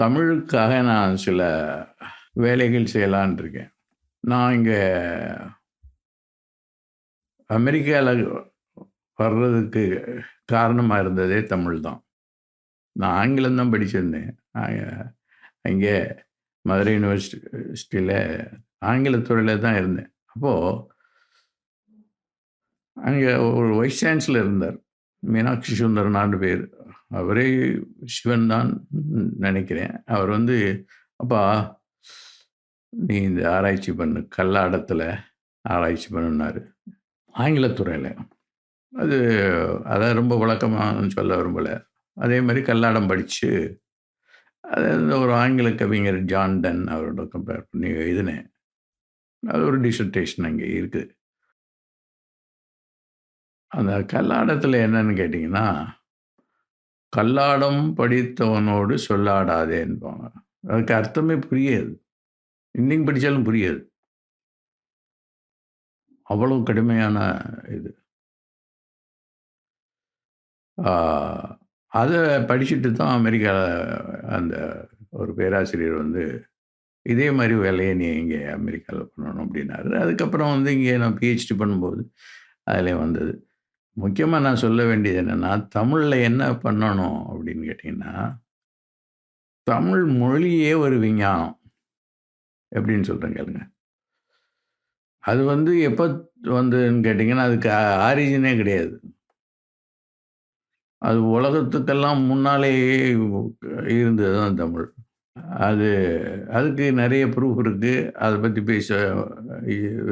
தமிழுக்காக நான் சில வேலைகள் செய்யலான்னு இருக்கேன். நான் இங்கே அமெரிக்காவில் வர்றதுக்கு காரணமாக இருந்ததே தமிழ் தான். நான் ஆங்கிலம் தான் படிச்சிருந்தேன். அங்கே மதுரை யூனிவர்சிட்டியில் ஆங்கிலத்துறையில் தான் இருந்தேன். அப்போது அங்கே ஒரு வைஸ் சான்சலர் இருந்தார். மீனாட்சி சுந்தரனான்னு பேர் அவரே சிவன் தான் நினைக்கிறேன் அவர் வந்து, "அப்பா, நீ இந்த ஆராய்ச்சி பண்ணு. கல்லாடத்தில் ஆராய்ச்சி பண்ணுன்னாரு." ஆங்கிலத்துறையில் அது அதான் ரொம்ப வழக்கமா சொல்ல விரும்பல. அதே மாதிரி கல்லாடம் படித்து அது ஒரு ஆங்கில கவிஞர் ஜான் டன் அவரோட கம்பேர் பண்ணி எழுதினேன். அது ஒரு டிசர்டேஷன் அங்கே இருக்குது அந்த கல்லாடத்தில் என்னன்னு கேட்டிங்கன்னா "கல்லாடம் படித்தவனோடு சொல்லாடாதேன்பாங்க." அதுக்கு அர்த்தமே புரியாது. இன்னைக்கு படித்தாலும் புரியாது. அவ்வளவு கடுமையான இது. அதை படிச்சுட்டு தான் அமெரிக்காவில் அந்த ஒரு பேராசிரியர் வந்து, "இதே மாதிரி வேலையை நீ இங்கே அமெரிக்காவில் பண்ணணும்." அப்படின்னாரு. அதுக்கப்புறம் வந்து இங்கே நான் பிஹெச்டி பண்ணும்போது அதிலே வந்தது. முக்கியமாக நான் சொல்ல வேண்டியது என்னென்னா தமிழில் என்ன பண்ணணும் அப்படின்னு கேட்டிங்கன்னா தமிழ் மொழியே ஒரு விஞ்ஞானம். எப்படின்னு சொல்கிறேன் கேளுங்க. அது வந்து எப்போ வந்ததுன்னு கேட்டிங்கன்னா அதுக்கு ஆரிஜினே கிடையாது. அது உலகத்துக்கெல்லாம் முன்னாலேயே இருந்தது தான் தமிழ். அது அதுக்கு நிறைய ப்ரூஃப் இருக்குது அதை பற்றி பேச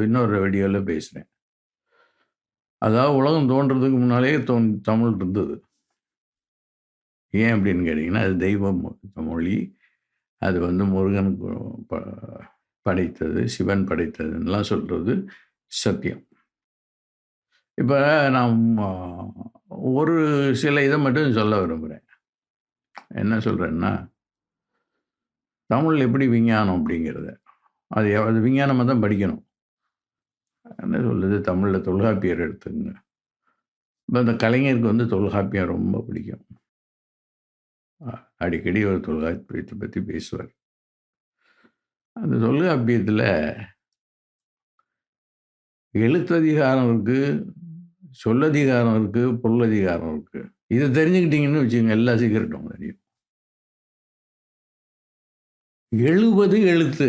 இன்னொரு வீடியோவில் பேசுகிறேன் அதாவது உலகம் தோன்றதுக்கு முன்னாலேயே தோன் தமிழ் இருந்தது. ஏன் அப்படின்னு கேட்டீங்கன்னா, அது தெய்வ மொழி. அது வந்து முருகன் ப படைத்தது, சிவன் படைத்ததுன்னுலாம் சொல்கிறது சத்தியம். இப்போ நான் ஒரு சில இதை மட்டும் சொல்ல விரும்புகிறேன் என்ன சொல்கிறேன்னா தமிழ் எப்படி விஞ்ஞானம் அப்படிங்கிறத. அது அது விஞ்ஞானமாக தான் படிக்கணும். என்ன சொல்றது, தமிழில் தொல்காப்பியர் எடுத்துங்க இப்போ அந்த கலைஞருக்கு வந்து தொல்காப்பியம் ரொம்ப பிடிக்கும். அடிக்கடி ஒரு தொல்காப்பியத்தை பற்றி பேசுவார். அந்த தொல்காப்பியத்தில் எழுத்ததிகாரம் இருக்கு, சொல்லதிகாரம் இருக்கு, பொருளதிகாரம் இருக்கு. இதை தெரிஞ்சுக்கிட்டீங்கன்னு வச்சுக்கோங்க எல்லா சீக்கிரட்டும் தெரியும். எழுபது எழுத்து.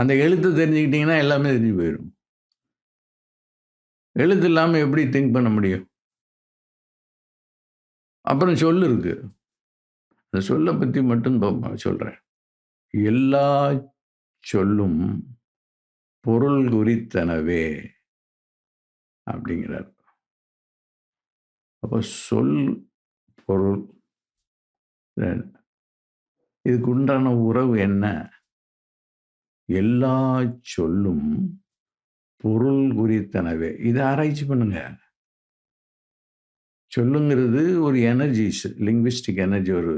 அந்த எழுத்து தெரிஞ்சுக்கிட்டிங்கன்னா எல்லாமே தெரிஞ்சு போயிடும் எழுத்து இல்லாம எப்படி திங்க் பண்ண முடியும்? அப்புறம் சொல் இருக்கு. அந்த சொல்ல பத்தி மட்டும் சொல்கிறேன் சொல்றேன். "எல்லா சொல்லும் பொருள் குறித்தனவே." அப்படிங்கிறார். அப்போ சொல், பொருள் இதுக்கு உண்டான உறவு என்ன? எல்லா சொல்லும் பொருள் குறித்தனவே. இதை ஆராய்ச்சி பண்ணுங்க. சொல்லுங்கிறது ஒரு எனர்ஜிஸ் லிங்குவிஸ்டிக் எனர்ஜி ஒரு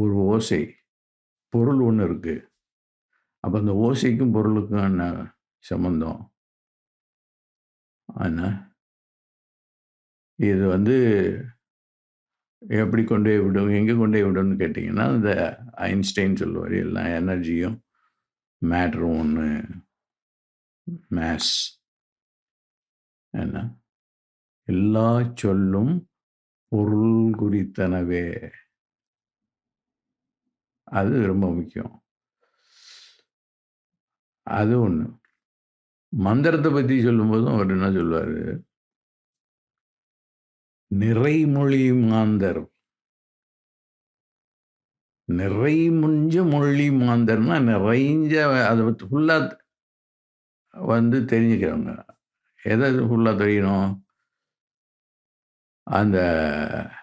ஒரு ஓசை. பொருள் ஒன்று இருக்குது அப்போ அந்த ஓசைக்கும் பொருளுக்கும் என்ன சம்மந்தம்? ஆனால் இது வந்து எப்படி கொண்டு போய் விடும்? எங்கே கொண்டு போய் விடும்னு கேட்டிங்கன்னா இந்த ஐன்ஸ்டைன் சொல்லுவார் எல்லா எனர்ஜியும் மேட்ரும் ஒன்று மேஸ். என்ன? எல்லா சொல்லும் பொருள் குறித்தனவே. அது ரொம்ப முக்கியம். அது ஒண்ணு. மந்திரத்தை பத்தி சொல்லும்போதும் அவர் என்ன சொல்லுவாரு? நிறைமொழி மாந்தர். நிறைமுஞ்ச மொழி மாந்தர்னா, நிறைஞ்ச அத ஃபுல்லா வந்து தெரிஞ்சுக்கிறவங்க. எதை ஃபுல்லா தெரியணும்? அந்த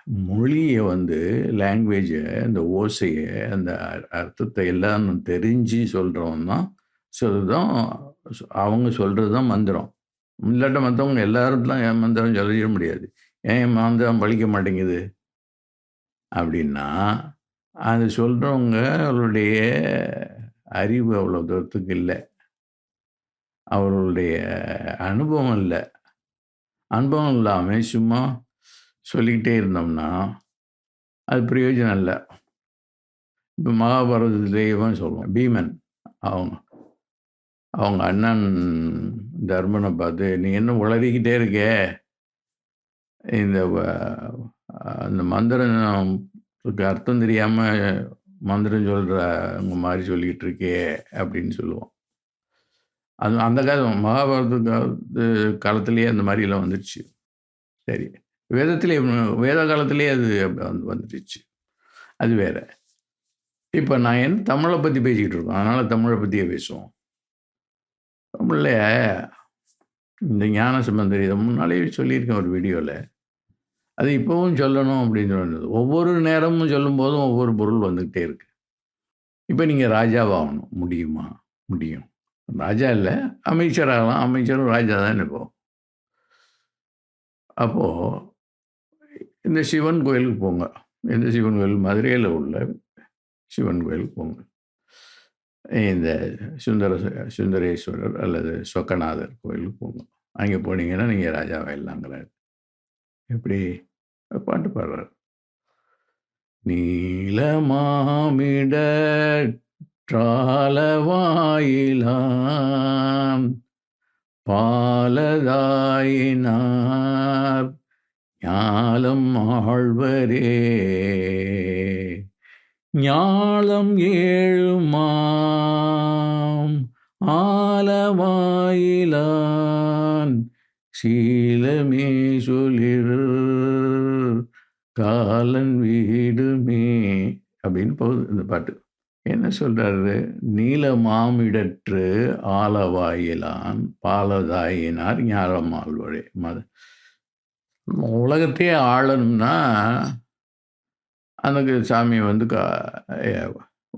மொழியை வந்து லாங்குவேஜை அந்த ஓசையை அந்த அர்த்தத்தை எல்லாம் தெரிஞ்சு சொல்கிறவன் தான் சொல்தான் அவங்க சொல்றது தான் மந்திரம். இல்லாட்ட மற்றவங்க எல்லாரும்லாம் என் மந்திரம் சொல்லிட முடியாது. ஏன் என் மந்திரம் பழிக்க மாட்டேங்குது? அப்படின்னா, அது சொல்கிறவங்களுடைய அறிவு அவ்வளோ தூரத்துக்கு இல்லை அவர்களுடைய அனுபவம் இல்லை. அனுபவம் இல்லாமல் சும்மா சொல்லிக்கிட்டே இருந்தோம்னா, அது பிரயோஜனம் இல்லை. இப்போ மகாபாரதத்திலேயும் சொல்லுவோம். பீமன். அவங்க அவங்க அண்ணன் தர்மனை பார்த்து நீ என்ன உளறிக்கிட்டே இருக்கே? இந்த அந்த மந்திரம் அர்த்தம் தெரியாமல் மந்திரம் சொல்கிறவங்க மாதிரி சொல்லிக்கிட்டு இருக்கே? அப்படின்னு சொல்லுவோம். அது அந்த காலம் மகாபாரத காலத்து காலத்திலேயே அந்த மாதிரிலாம் வந்துடுச்சு சரி. வேதத்திலே வேத காலத்திலே அது வந்து வந்துடுச்சு அது வேற. இப்போ நான் என்ன தமிழை பற்றி பேசிக்கிட்டு இருக்கோம். அதனால் தமிழை பற்றியே பேசுவோம். தமிழில் இந்த ஞான சம்பந்தர் இதை முன்னாலேயே சொல்லியிருக்கேன் ஒரு வீடியோவில் அது இப்போவும் சொல்லணும் அப்படின்னு சொன்னது. ஒவ்வொரு நேரமும் சொல்லும்போதும் ஒவ்வொரு பொருள் வந்துக்கிட்டே இருக்கு. இப்போ நீங்கள் ராஜாவாகணும். முடியுமா? முடியும். ராஜா இல்லை. அமைச்சராகலாம். அமைச்சரும் ராஜா தான் இப்போ அப்போது இந்த சிவன் கோயிலுக்கு போங்க. இந்த சிவன் கோயில் மதுரையில் உள்ள சிவன் கோயிலுக்கு போங்க. இந்த சுந்தர சுந்தரேஸ்வரர் அல்லது சொக்கநாதர் கோயிலுக்கு போங்க. அங்கே போனீங்கன்னா நீங்கள் ராஜாவாயிடலாங்கிறார் எப்படி? பாட்டு பாடுறார். நீலமாமிட ட்ராலவாயிலாம் பாலதாயினார் ஞாலம் ஆழ்வரே. ஞாலம் ஏழுமாம். ஆலவாயிலான் சீலமே சொலிர் காலன் வீடுமே. அப்படின்னு போகுது இந்த பாட்டு. என்ன சொல்றாரு? நீல மாமிடற்று ஆலவாயிலான் பாலதாயினார் ஞாலமால்வழே மத. உலகத்தையே ஆளணும்னா அந்த சாமியை வந்து கா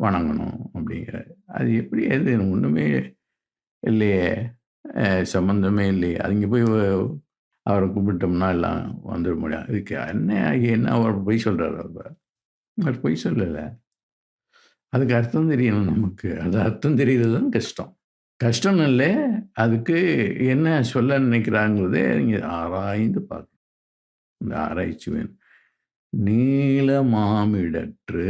வணங்கணும் அப்படிங்கிறாரு அது எப்படி? அது ஒன்றுமே இல்லையே. சம்மந்தமே இல்லையே. அங்கே போய் அவரை கும்பிட்டோம்னா எல்லாம் வந்துட முடியும் இதுக்கு என்ன என்ன அவர் பொய் சொல்கிறார் அவர்? அவர் பொய் சொல்லலை. அதுக்கு அர்த்தம் தெரியணும் நமக்கு. அது அர்த்தம் தெரியறது தான் கஷ்டம். கஷ்டம் இல்லை அதுக்கு என்ன சொல்ல நினைக்கிறாங்கிறதே நீங்கள் ஆராய்ந்து பார்க்கணும். இந்த ஆராய்ச்சி வேணும். நீல மாமிடற்று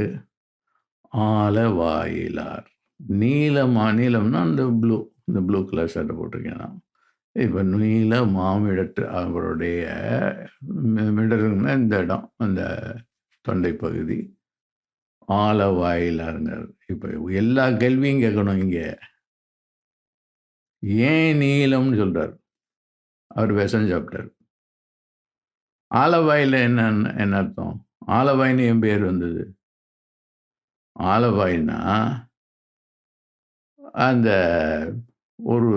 ஆல வாயிலார். நீலமா நீளம்னா அந்த ப்ளூ இந்த ப்ளூ கலர் சட்டை போட்டிருக்கேன் நான். இப்போ நீல மாமிடற்று அவருடைய மிடருங்கன்னா இந்த இடம் அந்த தொண்டை பகுதி ஆலவாயிலாருங்கிறார் இப்போ எல்லா கேள்வியும் கேட்கணும் இங்கே. ஏன் நீளம்னு சொல்கிறார் அவர் விஷம் சாப்பிட்டார். ஆலவாயில் என்ன என்ன அர்த்தம்? ஆலவாயின்னு என் பேர் வந்தது. ஆலவாயின்னா அந்த ஒரு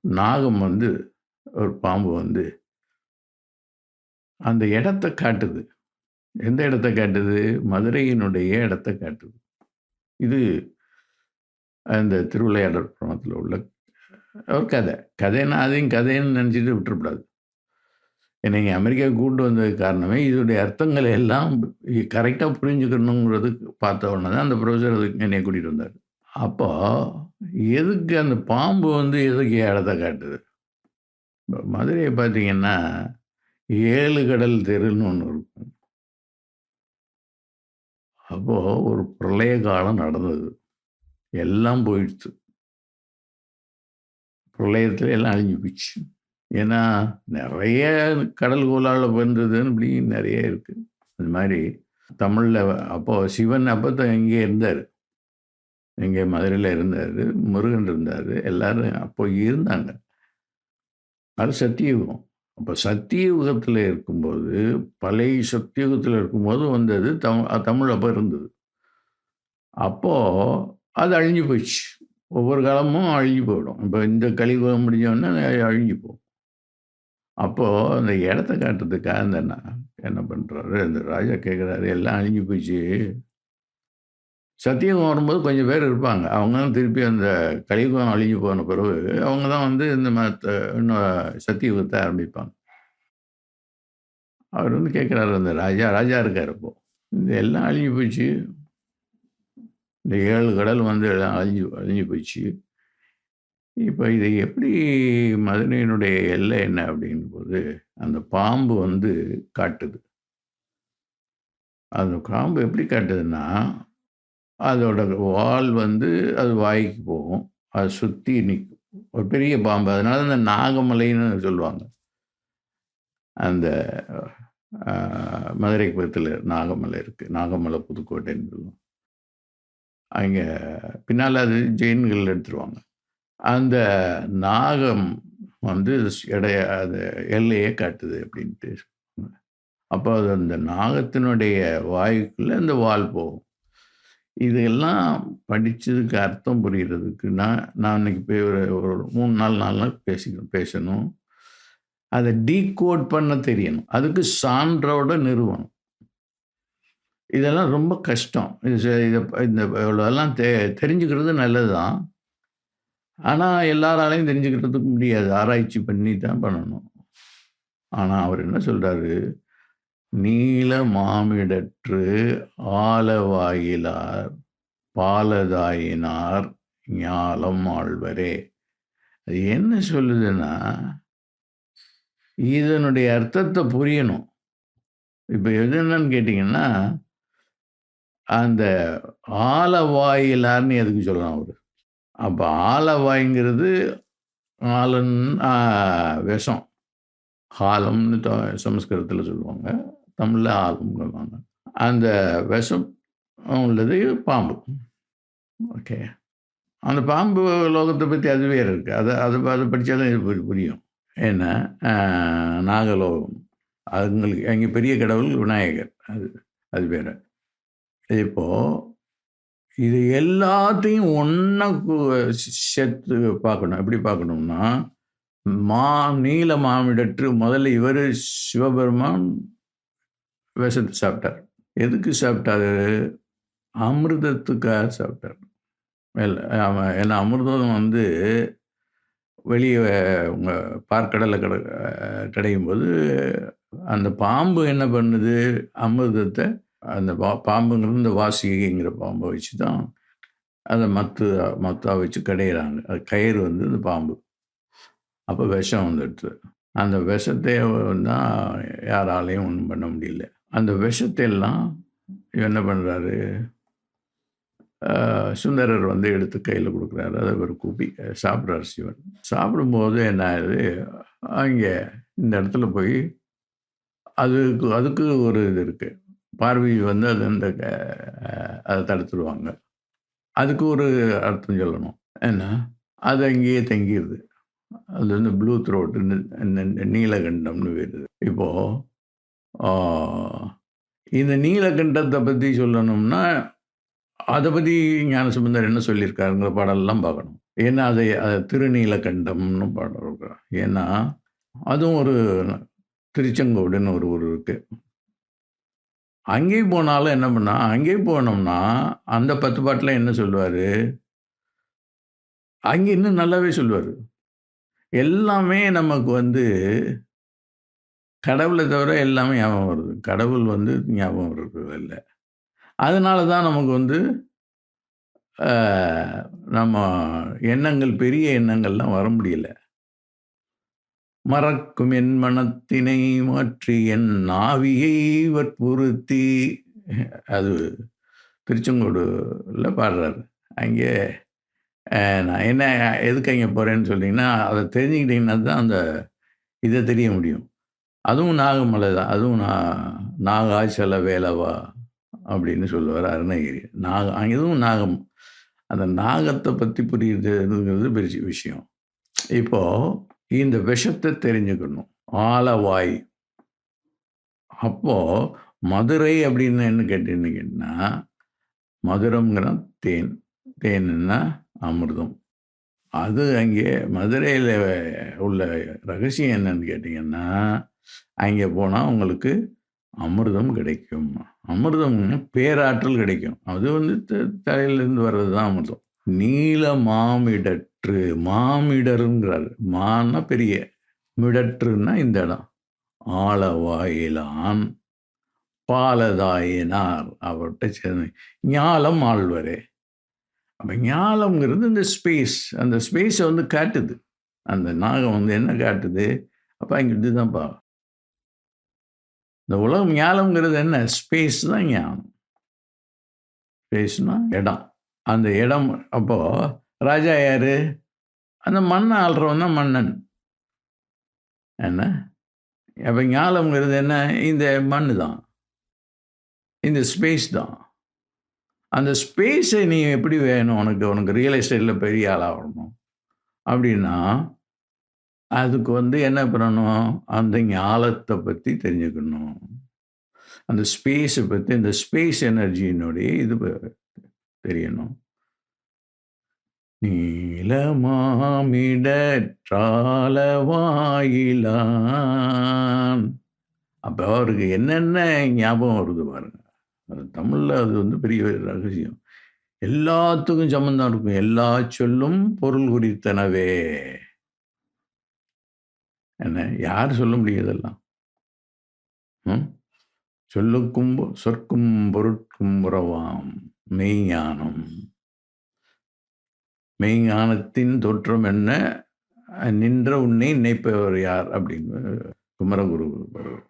நாகம் வந்து ஒரு பாம்பு வந்து அந்த இடத்த காட்டுது. எந்த இடத்த காட்டுது? மதுரையினுடைய இடத்த காட்டுது. இது அந்த திருவிளையாடல் புறத்தில் உள்ள ஒரு கதை. கதைன்னா அதையும் கதைன்னு நினச்சிட்டு விட்டுறக்கூடாது. என்னை அமெரிக்கா கூட்டு வந்தது காரணமே இதோடைய அர்த்தங்களை எல்லாம் கரெக்டாக புரிஞ்சுக்கணுங்கிறது பார்த்த உடனே தான் அந்த ப்ரொஃபஸர் அதுக்கு என்னை கூட்டிகிட்டு வந்தார். அப்போ எதுக்கு அந்த பாம்பு வந்து எதுக்கு இடத்த காட்டுது? மதுரையை பார்த்தீங்கன்னா ஏழு கடல் தெருன்னு ஒன்று இருக்கும். அப்போது ஒரு பிரளய காலம் நடந்தது. எல்லாம் போயிடுச்சு. பிரளயத்தில் எல்லாம் அழிஞ்சு போச்சு ஏன்னா நிறைய கடல் கோலால் வந்ததுன்னு இப்படி நிறைய இருக்குது அது மாதிரி தமிழில் அப்போது சிவன் அப்போ தான் இங்கே இருந்தார். இங்கே மதுரையில் இருந்தார் முருகன் இருந்தார் எல்லாரும் அப்போ இருந்தாங்க. அது சத்தியுகம் அப்போ சத்தியுகத்தில் இருக்கும்போது பழைய சத்தியுகத்தில் இருக்கும்போது வந்தது தமிழ் தமிழ் அப்போ இருந்தது. அப்போது அது அழிஞ்சு போயிடுச்சு. ஒவ்வொரு காலமும் அழிஞ்சு போயிடும். இப்போ இந்த கலியுகம் முடிஞ்சோடனே அழிஞ்சு போகும். அப்போது அந்த இடத்த காட்டுறதுக்காக அந்த என்ன பண்ணுறாரு அந்த ராஜா கேட்குறாரு எல்லாம் அழிஞ்சு போயிடுச்சு. சத்தியம் வரும்போது கொஞ்சம் பேர் இருப்பாங்க. அவங்க தான் திருப்பி அந்த கலியுகம் அழிஞ்சு போன பிறகு அவங்க தான் வந்து இந்த மத்த இன்னும் சத்தியுகத்தை ஆரம்பிப்பாங்க. அவர் வந்து கேட்குறாரு அந்த ராஜா ராஜா இருக்கார் இப்போ இந்த எல்லாம் அழிஞ்சு போச்சு. இந்த ஏழு கடல் வந்து எல்லாம் அழிஞ்சு அழிஞ்சு போச்சு. இப்போ இதை எப்படி மதுரையினுடைய எல்லை என்ன அப்படிங்கும்போது அந்த பாம்பு வந்து காட்டுது. அந்த பாம்பு எப்படி காட்டுதுன்னா அதோட வால் வந்து அது வாய்க்கு போகும். அதை சுற்றி நிற்கும் ஒரு பெரிய பாம்பு. அதனால அந்த நாகமலைன்னு சொல்லுவாங்க. அந்த அ மதுரைக்கு நாகமலை இருக்குது நாகமலை புதுக்கோட்டைன்னு சொல்லுவோம். அங்கே பின்னால் அது ஜெயின்கள் எடுத்துருவாங்க. அந்த நாகம் வந்து ஸ் எடைய அது எல்லையே காட்டுது அப்படின்ட்டு. அப்போ அது அந்த நாகத்தினுடைய வாயுக்குள்ளே அந்த வால் போகும். இதெல்லாம் படித்ததுக்கு அர்த்தம் புரிகிறதுக்குன்னா நான் நான் இன்னைக்கு போய் ஒரு ஒரு மூணு நாள் நாலு நாள் பேசிக்கணும் பேசணும். அதை டீகோட் பண்ண தெரியணும். அதுக்கு சான்றோட நிறுவனம். இதெல்லாம் ரொம்ப கஷ்டம். இது ச இந்த இவ்வளோலாம் தெ தெரிஞ்சுக்கிறது நல்லது தான். ஆனால் எல்லாராலையும் தெரிஞ்சுக்கிறதுக்கு முடியாது. ஆராய்ச்சி பண்ணி தான் பண்ணணும். ஆனால் அவர் என்ன சொல்கிறாரு "நீல மாமிடற்று ஆலவாயிலார் பாலதாயினார் ஞாலம் ஆழ்வரே அது என்ன சொல்லுதுன்னா, இதனுடைய அர்த்தத்தை புரியணும். இப்போ எது என்னன்னு கேட்டிங்கன்னா அந்த ஆலவாயிலார்ன்னு எதுக்கு சொல்லலாம் அவர் அப்போ ஆலவாய்ங்கிறது ஆலன் விஷம். ஹாலம்னு சமஸ்கிருதத்தில் சொல்லுவாங்க. தமிழில் ஆலம்ங்குவாங்க. அந்த விஷம் உள்ளது பாம்பு. ஓகே. அந்த பாம்பு லோகத்தை பற்றி அது வேறு இருக்குது அதை அதை அதை படித்தா தான் இது புரியும். ஏன்னா, நாகலோகம். அதுங்களுக்கு எங்கள் பெரிய கடவுள் விநாயகர். அது அது வேறு இப்போது இது எல்லாத்தையும் ஒன்று சேர்த்து பார்க்கணும். எப்படி பார்க்கணும்னா, மா நீல மாமிடற்று முதல்ல இவர் சிவபெருமான் விஷத்தை சாப்பிட்டார். எதுக்கு சாப்பிட்டாரு? அமிர்தத்துக்காக சாப்பிட்டார். இல்ல அவன் ஏன்னா அமிர்தம் வந்து வெளியே உங்கள் பார்க்கடலை கிட கிடையும் போது அந்த பாம்பு என்ன பண்ணுது? அமிர்தத்தை அந்த பா பாம்புங்கிறது இந்த வாசிகைங்கிற பாம்பை வச்சு தான் அதை மத்து மத்தா வச்சு கடையிறாங்க. அது கயிறு வந்து இந்த பாம்பு. அப்போ விஷம் வந்துடுது. அந்த விஷத்தை தான் யாராலையும் ஒன்றும் பண்ண முடியல. அந்த விஷத்தை எல்லாம் என்ன பண்ணுறாரு சுந்தரர் வந்து எடுத்து கையில் கொடுக்குறாரு. அதை ஒரு கூப்பி சாப்பிட்றாரு சிவன். சாப்பிடும்போது என்ன ஆகுது? அங்கே இந்த இடத்துல போய் அதுக்கு அதுக்கு ஒரு இது இருக்குது பார்வை வந்து அது அந்த க தடுத்துடுவாங்க அதுக்கு ஒரு அர்த்தம் சொல்லணும். ஏன்னா அது அங்கேயே தங்கிடுது அது வந்து ப்ளூ த்ரோட்டுன்னு நீலகண்டம்னு வருது இப்போது இந்த நீலகண்டத்தை பற்றி சொல்லணும்னா, அதை பற்றி ஞான ஞானசம்பந்தர் என்ன சொல்லியிருக்காருங்கிற பாடலெல்லாம் பார்க்கணும். ஏன்னா, அதை அதை திருநீலகண்டம்னு பாடல் இருக்கு. ஏன்னா, அதுவும் ஒரு திருச்செங்கோடுன்னு ஒரு ஊர் இருக்குது அங்கேயும் போனாலும் என்ன பண்ணால் அங்கேயும் போனோம்னா, அந்த பத்து பாட்டில் என்ன சொல்லுவார் அங்கே இன்னும் நல்லாவே சொல்லுவார் எல்லாமே நமக்கு வந்து கடவுளை தவிர எல்லாமே ஞாபகம் வருது. கடவுள் வந்து ஞாபகம் வர்றது இல்லை அதனால தான் நமக்கு வந்து அ நம்ம எண்ணங்கள் பெரிய எண்ணங்கள்லாம் வர முடியல. "மறக்கும் என் மனத்தினை மாற்றி என் ஆவியை வற்புறுத்தி" அது திருச்செங்கோடுல பாடுறாரு. அங்கே அ நான் என்ன எதுக்கு அங்கே போறேன்னு சொன்னீங்கன்னா, அத தெரிஞ்சுக்கிட்டீங்கன்னா தான் அந்த இத தெரிய முடியும். அதுவும் நாகமலை தான். அதுவும் நா "நாகாச்சல வேலவா" அப்படின்னு சொல்லுவார் அருணகிரி. நாக இதுவும் நாகம். அந்த நாகத்தை பற்றி புரியுதுங்கிறது பெரிய விஷயம். இப்போது இந்த விஷத்தை தெரிஞ்சுக்கணும். ஆலவாய். அப்போ மதுரை அப்படின்னு என்ன கேட்டீங்கன்னா, மதுரம்ங்கிறா தேன். தேன்னா அமிர்தம். அது அங்கே மதுரையில் உள்ள ரகசியம் என்னன்னு கேட்டிங்கன்னா அங்கே போனா உங்களுக்கு அமிர்தம் கிடைக்கும். அமிர்தம்னா பேராற்றல் கிடைக்கும். அது வந்து தலையிலேருந்து வர்றது தான் அமிர்தம். நீல மாமிடற்று மாமிடருங்கிறார் மான்னா பெரிய. மிடற்றுன்னா இந்த இடம். ஆலவாயிலான் பாலதாயினார் அவர்ட்ட சேர்ந்து ஞாலம் ஆழ்வரே அப்போ ஞாலம்ங்கிறது இந்த ஸ்பேஸ். அந்த ஸ்பேஸை வந்து காட்டுது. அந்த நாகம் வந்து என்ன காட்டுது? அப்போ அங்க தான்ப்பா இந்த உலகம் ஞாலம்ங்கிறது என்ன? ஸ்பேஸ் தான் ஞானம். ஸ்பேஸ்னா இடம். அந்த இடம் அப்போது ராஜா யார்? அந்த மண்ணை ஆள்றவன் தான் மன்னன். என்ன? அப்போ ஞாலம்ங்கிறது என்ன? இந்த மண் தான். இந்த ஸ்பேஸ் தான். அந்த ஸ்பேஸை நீ எப்படி வேணும்? உனக்கு உனக்கு ரியல் எஸ்டேட்டில் பெரிய ஆளாகணும் அப்படின்னா அதுக்கு வந்து என்ன பண்ணணும்? அந்த ஞாலத்தை பற்றி தெரிஞ்சுக்கணும். அந்த ஸ்பேஸை பற்றி இந்த ஸ்பேஸ் எனர்ஜியினுடைய இது ப- தெரியணும். நீலமாமிடற்றாலவாயிலான் அப்போ அவருக்கு என்னென்ன ஞாபகம் வருது பாருங்க. அது தமிழில் அது வந்து பெரிய ரகசியம். எல்லாத்துக்கும் சம்மந்தம் இருக்கும். எல்லா சொல்லும் பொருள் குறித்தனவே. என்ன? யார் சொல்ல முடியாதெல்லாம் ம்? சொல்லுக்கும் சொற்கும் பொருட்கும் உறவாம். மெய்ஞானம். மெய்ஞானத்தின் தோற்றம் என்ன? நின்ற உன்னை நினைப்பவர் யார்? அப்படின்னு குமரகுரு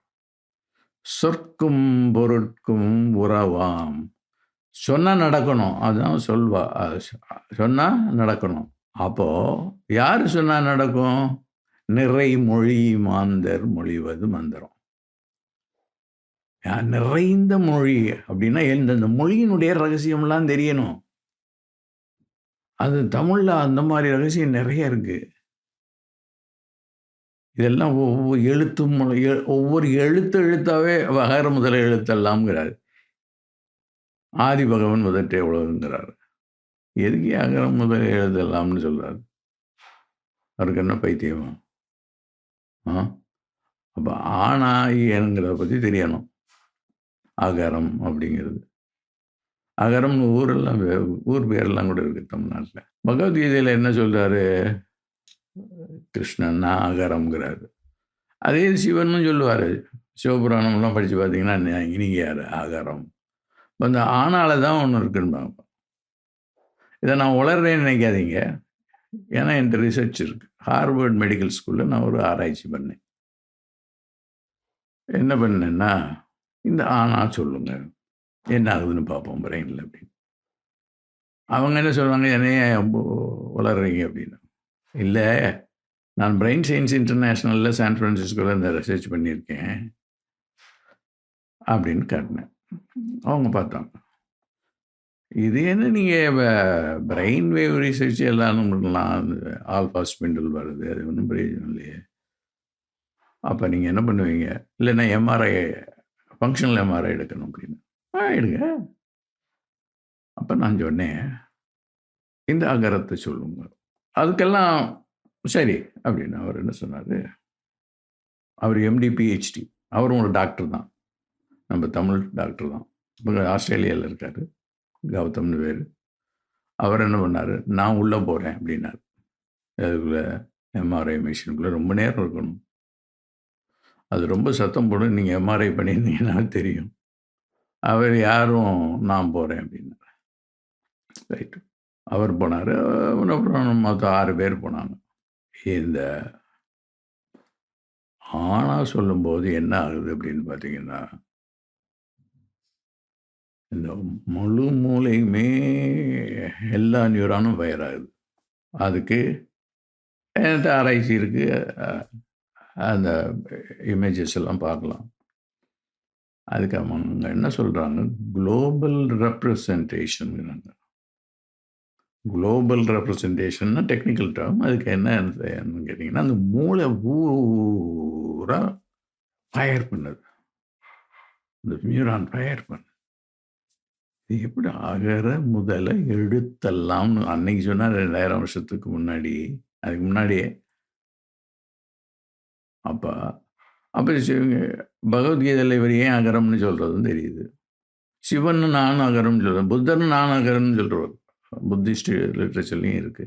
சொற்கும் பொருட்கும் உறவாம். சொன்னா நடக்கணும். அதுதான் சொல்வா. சொன்னா நடக்கணும். அப்போ யார் சொன்னா நடக்கும்? நிறை மொழி மாந்தர் மொழிவது மந்திரம். நிறைந்த மொழி அப்படின்னா எந்தெந்த மொழியினுடைய ரகசியம்லாம் தெரியணும். அது தமிழ்ல அந்த மாதிரி ரகசியம் நிறைய இருக்கு. இதெல்லாம் ஒவ்வொரு எழுத்தும் ஒவ்வொரு எழுத்து எழுத்தாவே வகர முதல எழுத்தெல்லாம்ங்கிறார். ஆதி பகவன் முதற்றே உலகங்கிறார். எதுக்கு அகரம் முதல் எழுதலாம்னு சொல்றாரு? அவருக்கு என்ன பைத்தியமா? அப்போ ஆனா ஏனுங்கிறத பற்றி தெரியணும். அகரம் அப்படிங்கிறது. அகரம்னு ஊரெல்லாம் ஊர் பேரெல்லாம் கூட இருக்கு தமிழ்நாட்டில். பகவத்கீதையில் என்ன சொல்கிறாரு கிருஷ்ணன் நான் அகரம்ங்கிறாரு. அதே சிவனும் சொல்லுவார். சிவபுராணம்லாம் படித்து பார்த்தீங்கன்னா நீ- யார்? அகரம். இப்போ அந்த ஆணால தான் ஒன்று இருக்குன்னு இதை நான் உளர்றேன்னு நினைக்காதீங்க. ஏன்னா இந்த ரிசர்ச் இருக்கு. ஹார்வர்ட் மெடிக்கல் ஸ்கூலில் நான் ஒரு ஆராய்ச்சி பண்ணேன். என்ன பண்ணேன்னா இந்த ஆனா சொல்லுங்க. என்ன ஆகுதுன்னு பார்ப்போம் பிரெயினில் அப்படின்னு. அவங்க என்ன சொல்லுவாங்க என்னைய வளர்றீங்க அப்படின்னு. இல்லை நான் பிரெயின் சயின்ஸ் இன்டர்நேஷ்னலில் சான் ஃப்ரான்சிஸ்கோவில் இந்த ரிசர்ச் பண்ணியிருக்கேன் அப்படின்னு காட்டினேன். அவங்க பார்த்தாங்க. இது என்ன நீங்கள் பிரெயின் வேவ் ரிசர்ச் எல்லாம் பண்ணலாம் ஆல்பா ஸ்பிண்டில் வருது அது ஒன்றும் பிரயோஜனம் இல்லையே. அப்போ நீங்கள் என்ன பண்ணுவீங்க? இல்லைன்னா எம்ஆர்ஐ ஃபங்க்ஷனல் எம்ஆர்ஐ எடுக்கணும் அப்படின்னு. ஆ எடுங்க. அப்போ நான் சொன்னேன் இந்த அகரத்தை சொல்லுங்க. அதுக்கெல்லாம் சரி அப்படின்னு அவர் என்ன சொன்னார்? அவர் எம்டி பிஹெச்டி அவரும் ஒரு டாக்டர் தான். நம்ம தமிழ் டாக்டர் தான். இப்போ ஆஸ்திரேலியாவில் இருக்கார். கௌதம்னு பேர். அவர் என்ன பண்ணார்? நான் உள்ளே போகிறேன் அப்படின்னாரு. அதுக்குள்ளே எம்ஆர்ஐ மிஷினுக்குள்ளே ரொம்ப நேரம் இருக்கணும். அது ரொம்ப சத்தம் போடும் நீங்கள் எம்ஆர்ஐ பண்ணியிருந்தீங்கன்னா தெரியும். அவர் யாரும் நான் போகிறேன் அப்படின்னார். ரைட்டு அவர் போனார். அப்புறம் மொத்தம் ஆறு பேர் போனாங்க. இந்த ஆணாக சொல்லும்போது என்ன ஆகுது அப்படின்னு பார்த்தீங்கன்னா இந்த முழு மூளையுமே எல்லா நியூரானும் ஃபயர் ஆகுது அதுக்கு என்கிட்ட ஆராய்ச்சி இருக்கு. அந்த இமேஜஸ் எல்லாம் பார்க்கலாம். அதுக்கு அவங்க என்ன சொல்கிறாங்க குளோபல் ரெப்ரசன்டேஷனுங்கிறாங்க குளோபல் ரெப்ரசன்டேஷன்னா டெக்னிக்கல் டேர்ம் அதுக்கு என்ன என்னன்னு கேட்டிங்கன்னா அந்த மூளை பூரா ஃபயர் பண்ணுது. இந்த மியூரான் ஃபயர் பண்ணு எப்படி அகர முதல எழுத்தெல்லாம்னு அன்னைக்கு சொன்னா ரெண்டாயிரம் வருஷத்துக்கு முன்னாடி அதுக்கு முன்னாடியே. அப்போ அப்போ பகவத்கீதையில் இவர் ஏன் அகரம்னு சொல்கிறதும் தெரியுது. சிவன் நான் அகரம்னு சொல்கிறேன் புத்தன் நான் அகரம்னு சொல்கிறவர் புத்திஸ்ட் லிட்ரேச்சர்லையும் இருக்கு.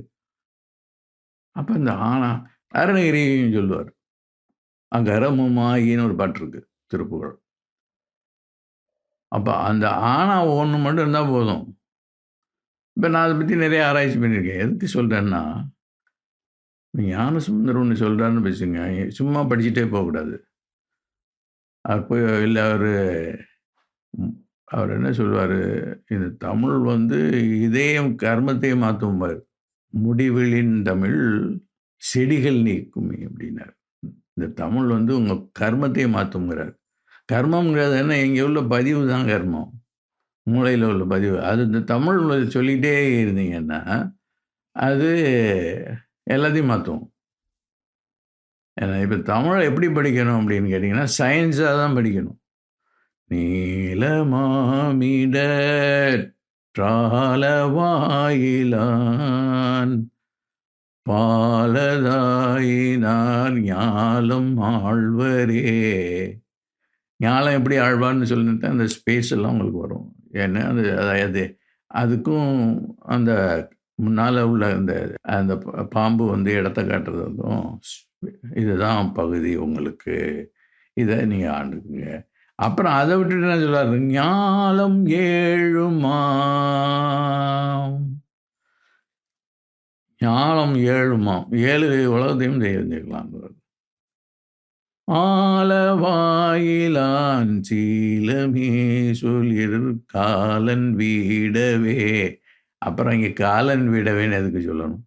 அப்போ இந்த ஆனா அருணகிரியும் சொல்லுவார். அகரமுமாயின்னு ஒரு பாட்டு இருக்கு திருப்புகழ். அப்போ அந்த ஆனா ஒன்று மட்டும் இருந்தால் போதும். இப்போ நான் அதை பற்றி நிறைய ஆராய்ச்சி பண்ணியிருக்கேன். எதுக்கு சொல்கிறேன்னா ஞான சுந்தரம் ஒன்று சொல்கிறான்னு பேசுங்க சும்மா படிச்சுட்டே போகக்கூடாது. அவர் போய் இல்லை அவர் அவர் என்ன சொல்வார் இந்த தமிழ் வந்து இதயம் கர்மத்தையும் மாற்றும்பார் "முடிவிலின் தமிழ் செடிகள் நீக்குமே" அப்படின்னாரு. இந்த தமிழ் வந்து உங்கள் கர்மத்தையே மாற்றுங்கிறார் கர்மம்ங்கிறது என்ன? இங்கே உள்ள பதிவு தான் கர்மம். மூளையில் உள்ள பதிவு. அது இந்த தமிழ் சொல்லிட்டே இருந்தீங்கன்னா, அது எல்லாத்தையும் மாற்றும் ஏன்னா, இப்போ தமிழை எப்படி படிக்கணும் அப்படின்னு கேட்டீங்கன்னா, சயின்ஸாக தான் படிக்கணும். நீலமாமிடற்றாலவாயிலான் பாலதாயினார் ஞாலம் ஆழ்வரே. ஞாலம் எப்படி ஆழ்வார்னு சொல்லிட்டு அந்த ஸ்பேஸ் எல்லாம் உங்களுக்கு வரும். ஏன்னா, அது அது அதுக்கும் அந்த முன்னால உள்ள அந்த அந்த பாம்பு வந்து இடத்த காட்டுறதுக்கும் இதுதான் பகுதி உங்களுக்கு. இதை நீங்கள் ஆண்டுக்குங்க. அப்புறம் அதை விட்டுட்டு என்ன சொல்றாரு? ஞாலம் ஏழுமாம். ஞாலம் ஏழுமாம். ஏழு உலகத்தையும் தெரிஞ்சுக்கலாம்ங்கிறாரு. ஆலவாயிலான் சீலமே சொல்லிரு காலன் வீடவே. அப்புறம் இங்க காலன் வீடவேன்னு எதுக்கு சொல்லணும்?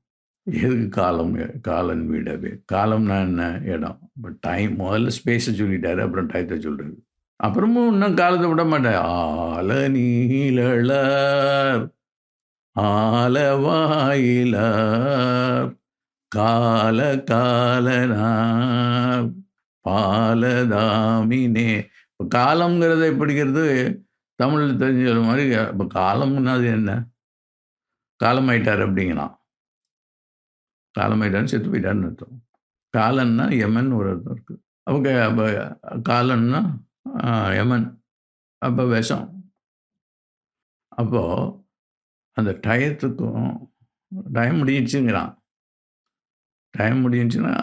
எதுக்கு காலம் காலன் வீடவே? காலம்னா என்ன? இடம். இப்போ டைம் முதல்ல ஸ்பேஸ சொல்லிட்டாரு. அப்புறம் டயத்த சொல்றாரு. அப்புறமும் இன்னும் காலத்தை விட மாட்டேன் ஆல நீழலார் ஆலவாயிலார் கால காலனார் பாலதாமினே. இப்போ காலம்ங்கிறத படிக்கிறது தமிழில் தெரிஞ்ச மாதிரி இப்போ காலம்னா அது என்ன? காலமாயிட்டாரு அப்படிங்கலாம். காலமாயிட்டாருன்னு செத்து போயிட்டாருன்னு அர்த்தம். காலன்னா யமன் ஒரு அர்த்தம் இருக்குது அவங்க அப்போ காலன்னா யமன். அப்போ விஷம். அப்போது அந்த டயத்துக்கும் டைம் முடிஞ்சிருச்சுங்கிறான். டைம் முடிஞ்சுன்னா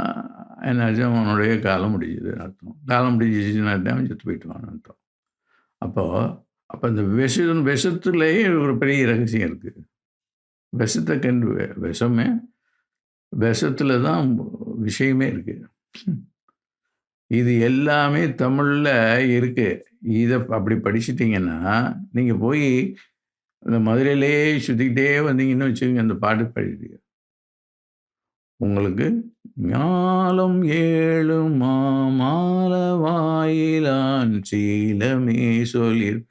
என்னாச்சு? அவனுடைய காலம் முடிஞ்சது அர்த்தம். காலம் முடிஞ்சிச்சுன்னா அவன் செத்து போயிட்டான்னு அர்த்தம். அப்போது அப்போ இந்த விஷம் விஷத்துலேயே ஒரு பெரிய ரகசியம் இருக்குது விஷத்தை கண்டு விஷமே விஷத்தில் தான் விஷயமே இருக்குது இது எல்லாமே தமிழில் இருக்குது இதை அப்படி படிச்சிட்டிங்கன்னா நீங்கள் போய் இந்த மதுரையிலேயே சுற்றிக்கிட்டே வந்தீங்கன்னு வச்சுக்கோங்க அந்த பாட்டு பாடிடுவீங்க. உங்களுக்கு ஞாலம் ஏழு ஆலவாயிலான் சீலமே சொல்லிர்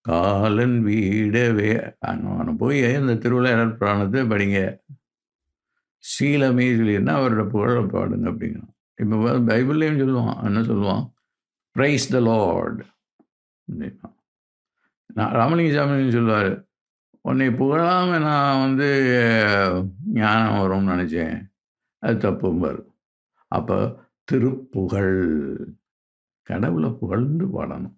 காலன் வீடவே. அங்க போய் அந்த திருவிழா புராணத்தை படிங்க. சீலமே சொல்லிர்னா அவரோட புகழ பாடுங்க அப்படிங்கிறான். இப்போ பைபிள்லேயும் சொல்லுவான். என்ன சொல்லுவான்? ப்ரைஸ் த லார்ட் நான் ராமலிங்க சாமி சொல்லுவார் உன்னை புகழாம நான் வந்து ஞானம் வரும்னு நினச்சேன் அது தப்புமாரு அப்போ திருப்புகழ். கடவுளை புகழ்ந்து பாடணும்.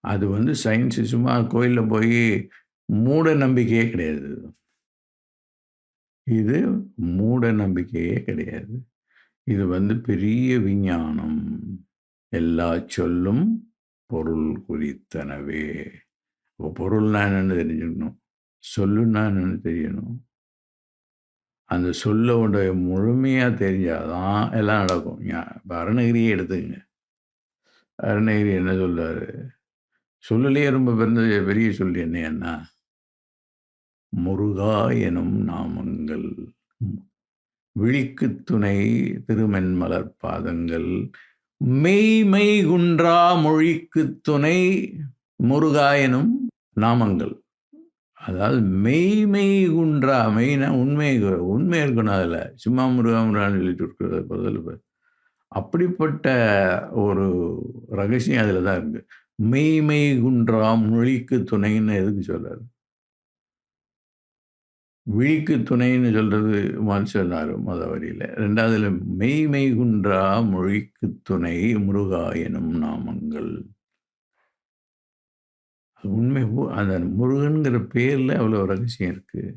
அது வந்து சயின்ஸ் சும்மா கோயிலில் போய் மூட நம்பிக்கையே கிடையாது. இது மூட நம்பிக்கையே கிடையாது. இது வந்து பெரிய விஞ்ஞானம். எல்லா சொல்லும் பொருள் குறித்தனவே. பொருள்னா என்னென்னு தெரிஞ்சுக்கணும். சொல்லுன்னா என்னென்னு தெரியணும். அந்த சொல்ல முழுமையா முழுமையாக தான் எல்லாம் நடக்கும். ஞா அருணகிரியே எடுத்துக்கங்க. அருணகிரி என்ன சொல்றாரு? சொல்லலையே ரொம்ப பிறந்த பெரிய சொல் என்னையன்னா? முருகா எனும் நாமங்கள். விழிக்குத் துணை திருமென்மலர் பாதங்கள். மெய்மை குன்றா மொழிக்கு துணை முருகா எனும் நாமங்கள். அதாவது மெய் குன்றா மெய்னா உண்மை உண்மை இருக்கணும் அதில் சும்மா முருகா முருகான்னு சொல்லிட்டு இருக்கிறது பதிலா அப்படிப்பட்ட ஒரு ரகசியம் அதில் தான் இருக்கு. மெய்மை குன்றா மொழிக்கு துணைன்னு எதுக்கு சொல்றாரு? விழிக்கு துணைன்னு சொல்றது சொன்னார் மொத வரியில் ரெண்டாவதுல மெய்மை குன்றா மொழிக்கு துணை முருகா எனும் நாமங்கள். உண்மை அந்த முருகன்ங்கிற பேரில் அவ்வளோ ரகசியம் இருக்குது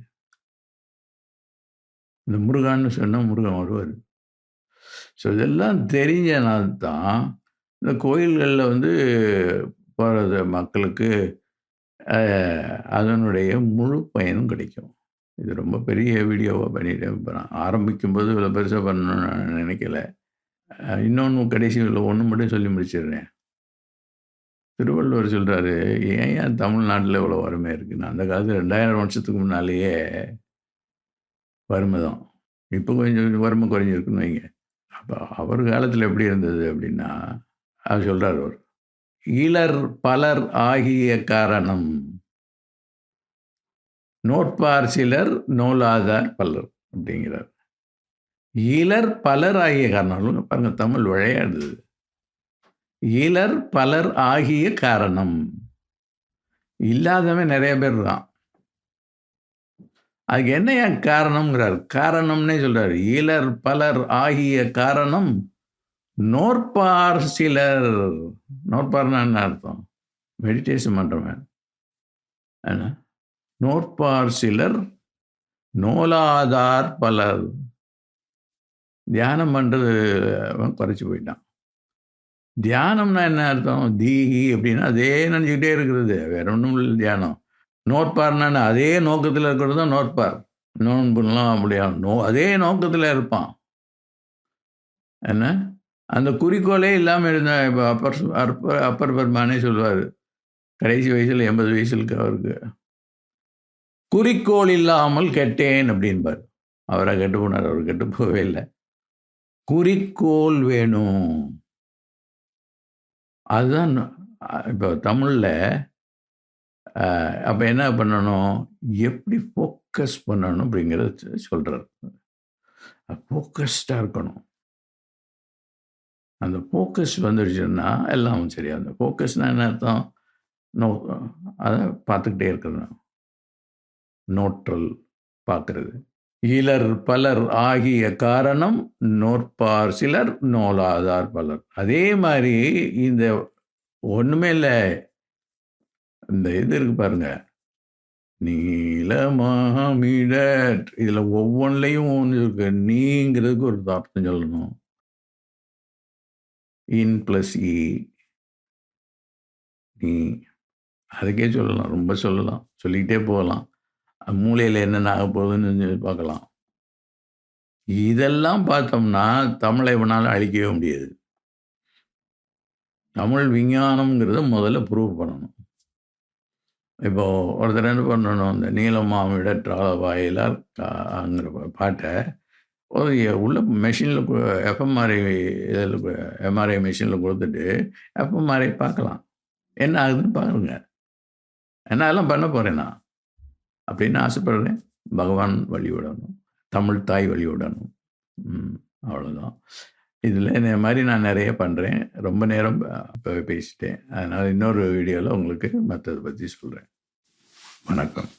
இந்த முருகான்னு சொன்னால் முருகன் வருவார் ஸோ இதெல்லாம் தெரிஞ்சனால் தான் இந்த கோயில்களில் வந்து போகிறது மக்களுக்கு அதனுடைய முழு பயனும் கிடைக்கும். இது ரொம்ப பெரிய வீடியோவாக பண்ணிட்டேன். இப்போ நான் ஆரம்பிக்கும்போது இவ்வளோ பெருசாக பண்ணணும்னு நான் நினைக்கல. இன்னொன்று கடைசி இல்லை ஒன்று மட்டும் சொல்லி முடிச்சிடுறேன். திருவள்ளுவர் சொல்றாரு, "ஏன் தமிழ்நாட்டில் தமிழ்நாட்டுல இவ்வளோ வறுமை இருக்குன்னு?" அந்த காலத்துல 2000 வருஷத்துக்கு முன்னாலேயே வறுமை தான். இப்போ கொஞ்சம் வறுமை குறைஞ்சிருக்குன்னு வைங்க. அப்போ அவர் காலத்துல எப்படி இருந்தது அப்படின்னா, அவர் சொல்றாரு அவர் இளர் பலர் ஆகிய காரணம். நோட்பார் சிலர் நூலாதார் பலர்" அப்படிங்கிறார். இளர் பலர் ஆகிய காரணம். பாருங்க தமிழ் விளையாடுது. இலர் பலர் ஆகிய காரணம். இல்லாதவன் நிறைய பேர் தான் அதுக்கு என்னய்யா காரணம்ங்கிறார். காரணம்னே சொல்றார் இலர் பலர் ஆகிய காரணம் நோற்பார் சிலர். நோற்பார்னா என்ன அர்த்தம்? மெடிடேஷன் பண்ணுறவன் என்ன? நோற்பார் சிலர் நோலாதார் பலர். தியானம் பண்ணுறது அவன் போயிட்டான். தியானம்னா என்ன அர்த்தம்? தீஹி அப்படின்னா அதே நினச்சிக்கிட்டே இருக்கிறது. வேற ஒன்றும் இல்லை தியானம். நோற்பார்னா அதே நோக்கத்தில் இருக்கிறது தான் நோற்பார். நோன்புலாம் அப்படியா நோ அதே நோக்கத்தில் இருப்பான். என்ன? அந்த குறிக்கோளே இல்லாமல் இருந்தால் இப்போ அப்பர் அப்பர் அப்பர் பெருமானே சொல்லுவார் கடைசி வயசுல 80 வயசு அவருக்கு. குறிக்கோள் இல்லாமல் கெட்டேன் அப்படின்பார் அவரை கெட்டு போனார் அவர் கெட்டு போகவே இல்லை குறிக்கோள் வேணும். அதுதான் இப்போ தமிழில் அப்போ என்ன பண்ணணும்? எப்படி ஃபோக்கஸ் பண்ணணும் அப்படிங்கிறத சொல்கிறார் ஃபோக்கஸ்டாக இருக்கணும். அந்த ஃபோக்கஸ் வந்துடுச்சுன்னா, எல்லாம் சரியா அந்த ஃபோக்கஸ்னால் என்ன அர்த்தம்? நோ அதை பார்த்துக்கிட்டே இருக்கணும். நோற்றல் பார்க்குறது இலர் பலர் ஆகிய காரணம் நோற்பார் சிலர் நோலாதார் பலர். அதே மாதிரி இந்த ஒன்றுமே இல்லை இந்த இது இருக்கு பாருங்க. நீலமாமிடர் இதில் ஒவ்வொன்றிலையும் ஒன்று இருக்கு. நீங்கிறதுக்கு ஒரு அர்த்தம் சொல்லணும். N plus E. நீ. அதுக்கே சொல்லலாம். ரொம்ப சொல்லலாம். சொல்லிக்கிட்டே போகலாம். மூளையில் என்னென்ன ஆக போகுதுன்னு சொல்லி பார்க்கலாம். இதெல்லாம் பார்த்தோம்னா, தமிழை இவனால அழிக்கவே முடியாது. தமிழ் விஞ்ஞானம்ங்கிறத முதல்ல ப்ரூவ் பண்ணணும். இப்போ ஒருத்தர் என்ன பண்ணணும், இந்த நீலமாமிடற்றாழ வாயிலார் காங்கிற பாட்டை ஒரு உள்ள மெஷின்ல எஃப்எம்ஆர்ஐ இதில் எம்ஆர்ஐ மெஷின்ல கொடுத்துட்டு எஃப்எம்ஆர்ஐ பார்க்கலாம். என்ன ஆகுதுன்னு பாருங்க. என்ன எல்லாம் பண்ண போகிறேன் நான். அப்படின்னு ஆசைப்படுறேன். பகவான் வழிவிடணும். தமிழ் தாய் வழிவிடணும். அவ்வளோதான். இதில் இந்த மாதிரி நான் நிறைய பண்ணுறேன் ரொம்ப நேரம் இப்போ பேசிட்டேன். அதனால் இன்னொரு வீடியோவில் உங்களுக்கு மற்றதை பற்றி சொல்கிறேன் வணக்கம்.